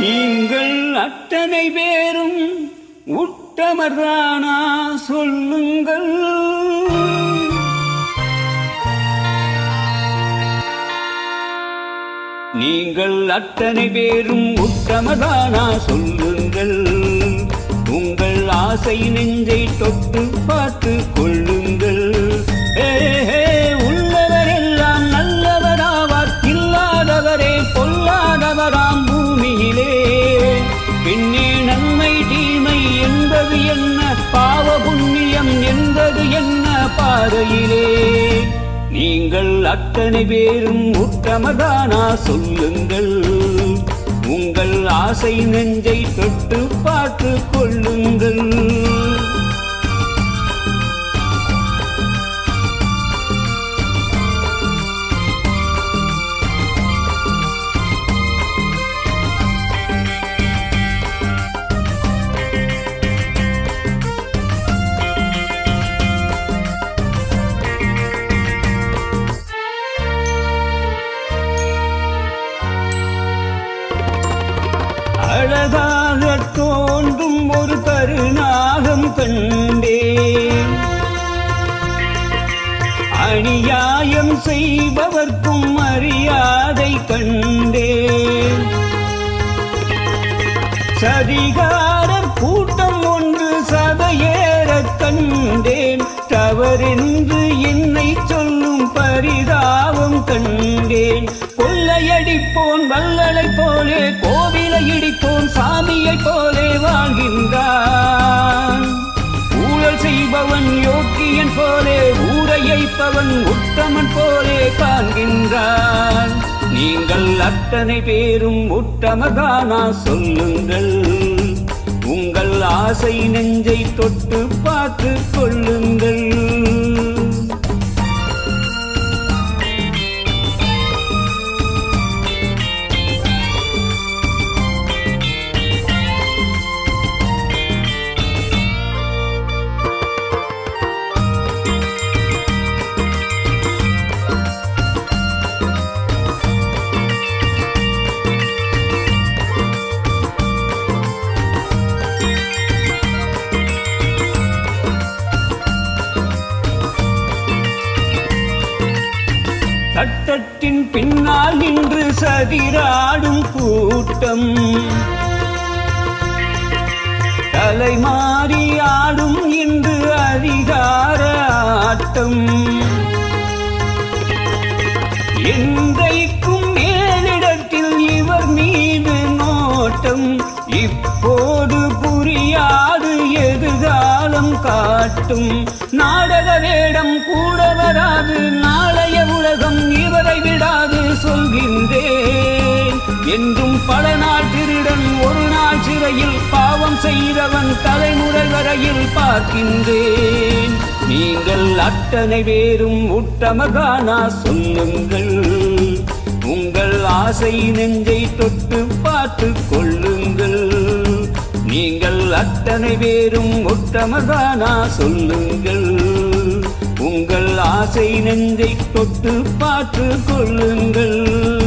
நீங்கள் அத்தனை பேரும் உட்டமர்தானா சொல்லுங்கள். நீங்கள் அத்தனை பேரும் உத்தமதானா சொல்லுங்கள். உங்கள் ஆசை நெஞ்சை தொட்டு பார்த்து கொள்ளுங்கள். ஏ, என்பது என்ன? பாவ புண்ணியம் என்பது என்ன பாதையிலே? நீங்கள் அத்தனை பேரும் உத்தமதானா? சொல்லுங்கள். உங்கள் ஆசை நெஞ்சை தொட்டு பார்த்து அழகாக தோன்றும் ஒரு கருநாகம் கண்டேன். அநியாயம் செய்பவர்க்கும் மரியாதை கண்டேன். சதிகாரர் கூட்டம் ஒன்று சபையேறக் கண்டேன். தவறென்று என்னை சொல்லும் பரிதாபம் கண்டேன். கொள்ளையடிப்போன் வல்லலை போலே போ ஊரையைப்பவன் உத்தமன் போலே காண்கின்றான். நீங்கள் அத்தனை பேரும் உத்தமதானா சொல்லுங்கள். உங்கள் ஆசை நெஞ்சை தொட்டு பார்த்து கொள்ளுங்கள். சட்டத்தின் பின்னால் நின்று சதிராடும் கூட்டம். தலைமாறி ஆடும் இன்று அதிகார ஆட்டம். என்றைக்கும் மேலிடத்தில் இவர் மீது நோட்டம். இப்போது புரியாது எதிர்காலம் காட்டும். நாடக வேடம் கூட வராது நாளைய உலகம் இவரை என்றும் பல நாள் திருடன் ஒரு நாள் சிறையில் பாவம் செய்தவன் தலைமுறை வரையில் பார்க்கின்றேன். நீங்கள் அத்தனை பேரும் உட்டமகானா சொல்லுங்கள். உங்கள் ஆசை நெஞ்சை தொட்டு பார்த்து கொள்ளுங்கள். நீங்கள் அத்தனை பேரும் உத்தமதானா சொல்லுங்கள். உங்கள் ஆசை நெஞ்சை தொட்டு பார்த்து கொள்ளுங்கள்.